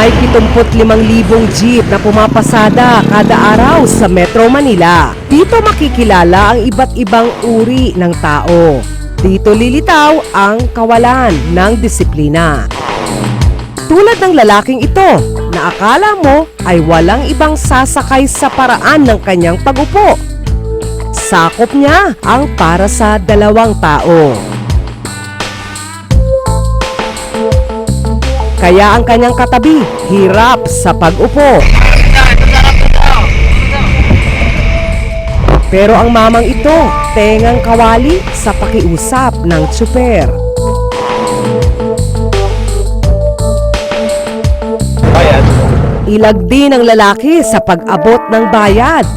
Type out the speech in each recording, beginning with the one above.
May 75,000 jeep na pumapasada kada araw sa Metro Manila. Dito makikilala ang iba't ibang uri ng tao. Dito lilitaw ang kawalan ng disiplina. Tulad ng lalaking ito na akala mo ay walang ibang sasakay sa paraan ng kanyang pagupo. Sakop niya ang para sa dalawang tao. Kaya ang kanyang katabi, hirap sa pag-upo. Pero ang mamang ito, tengang kawali sa pakiusap ng tsuper. Bayad. Ilag din ang lalaki sa pag-abot ng bayad.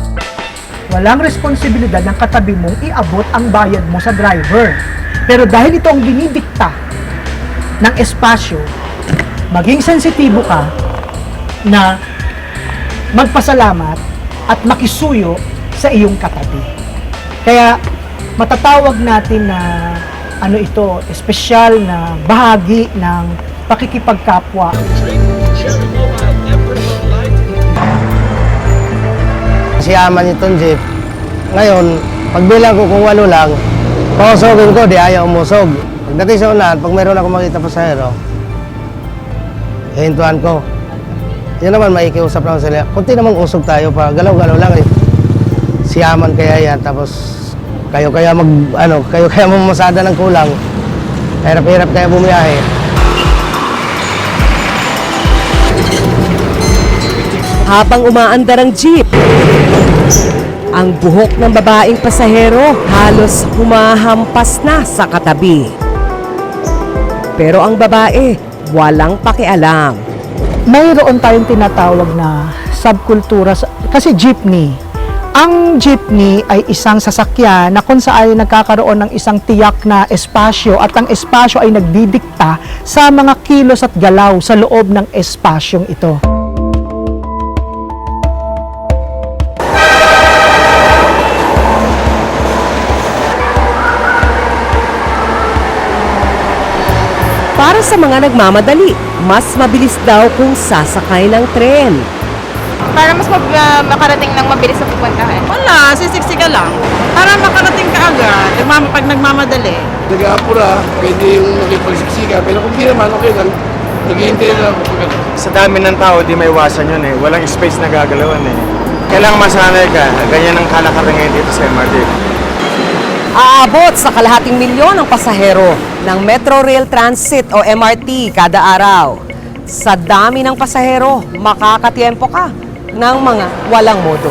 Walang responsibilidad ng katabi mong iabot ang bayad mo sa driver. Pero dahil ito ang dinidikta ng espasyo, maging sensitibo ka na magpasalamat at makisuyo sa iyong katabi. Kaya matatawag natin na ano ito, espesyal na bahagi ng pakikipagkapwa Si Aman itong jeep. Ngayon, pagbilang ko kung walo lang, pausogin ko, di ayaw umusog. Pagdating sa unahan, pag mayroon ako makita pasahero, hihintuan ko. Yan naman, maikiusap lang sila. Kunti namang usog tayo pa, galaw-galaw lang. Eh. Si Aman kaya yan, tapos kayo kaya mag, ano, kayo kaya mamasada ng kulang. Hirap-hirap kaya bumiyahe. Habang umaandar ang jeep, ang buhok ng babaeng pasahero halos humahampas na sa katabi. Pero ang babae, walang pakialam. mayroon tayong tinatawag na subkultura kasi jeepney. Ang jeepney ay isang sasakyan na kung saan ay nagkakaroon ng isang tiyak na espasyo at ang espasyo ay nagdidikta sa mga kilos at galaw sa loob ng espasyong ito. Para sa mga nagmamadali, mas mabilis daw kung sasakay ng tren. Para mas mag- ah, makarating ng mabilis sa pupuntahan. Wala, sisiksi ka lang. Para makarating ka agad, nagmam- pag nagmamadali. nag-aapura, pwede yung makipagsiksika. Pero kung di naman, okay lang. Naghihintay lang ako pag sa dami ng tao, di may iwasan yun eh. Walang space na gagalawan eh. Kailangan masanay ka. Ganyan ang kalakaran ngayon dito sa MRT. Aabot sa kalahating milyon ang pasahero ng Metro Rail Transit o MRT kada araw. Sa dami ng pasahero, makakatiempo ka ng mga walang modo.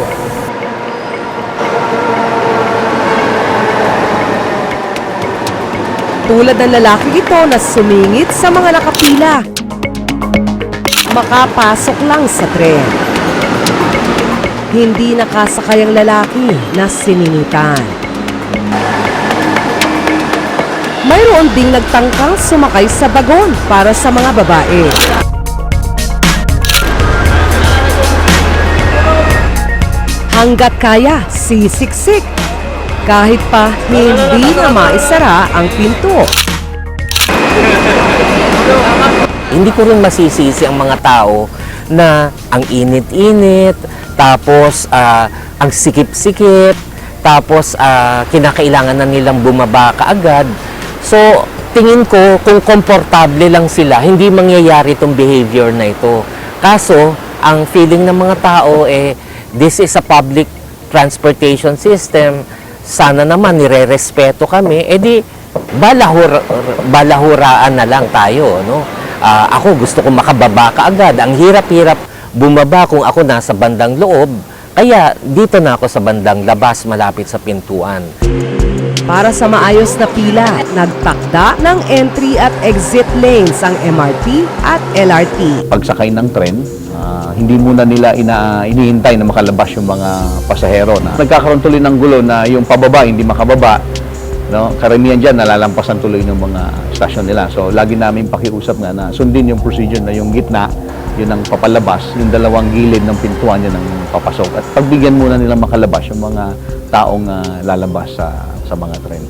Tulad ng lalaki ito na sumingit sa mga nakapila. Makapasok lang sa tren. Hindi nakasakay ang lalaki na siningitan. Mayroon ding nagtangkang sumakay sa bagon para sa mga babae. Hanggat kaya, sisiksik. Kahit pa hindi na maisara ang pinto. hindi ko rin masisisi ang mga tao na ang init-init, tapos ah, ang sikip-sikip, tapos ah, kinakailangan na nilang bumaba kaagad. So, tingin ko kung komportable lang sila, hindi mangyayari itong behavior na ito. Kaso, ang feeling ng mga tao eh, this is a public transportation system, sana naman nire-respeto kami, edi balahura, balahuraan na lang tayo, no? Ah, ako gusto ko makababa ka agad. Ang hirap-hirap bumaba kung ako nasa bandang loob. Kaya dito na ako sa bandang labas malapit sa pintuan. Para sa maayos na pila, nagtakda ng entry at exit lanes ang MRT at LRT. pagsakay ng tren, ah, hindi muna nila ina, inihintay na makalabas yung mga pasahero. Na. Nagkakaroon tuloy ng gulo na yung pababa hindi makababa. No? Karamihan dyan, nalalampasan tuloy ng mga stasyon nila. So, lagi namin pakiusap nga na sundin yung procedure na yung gitna, yun ang papalabas, yung dalawang gilid ng pintuan yun ang papasok. At pagbigyan muna nila makalabas yung mga taong ah, lalabas sa, sa mga tren.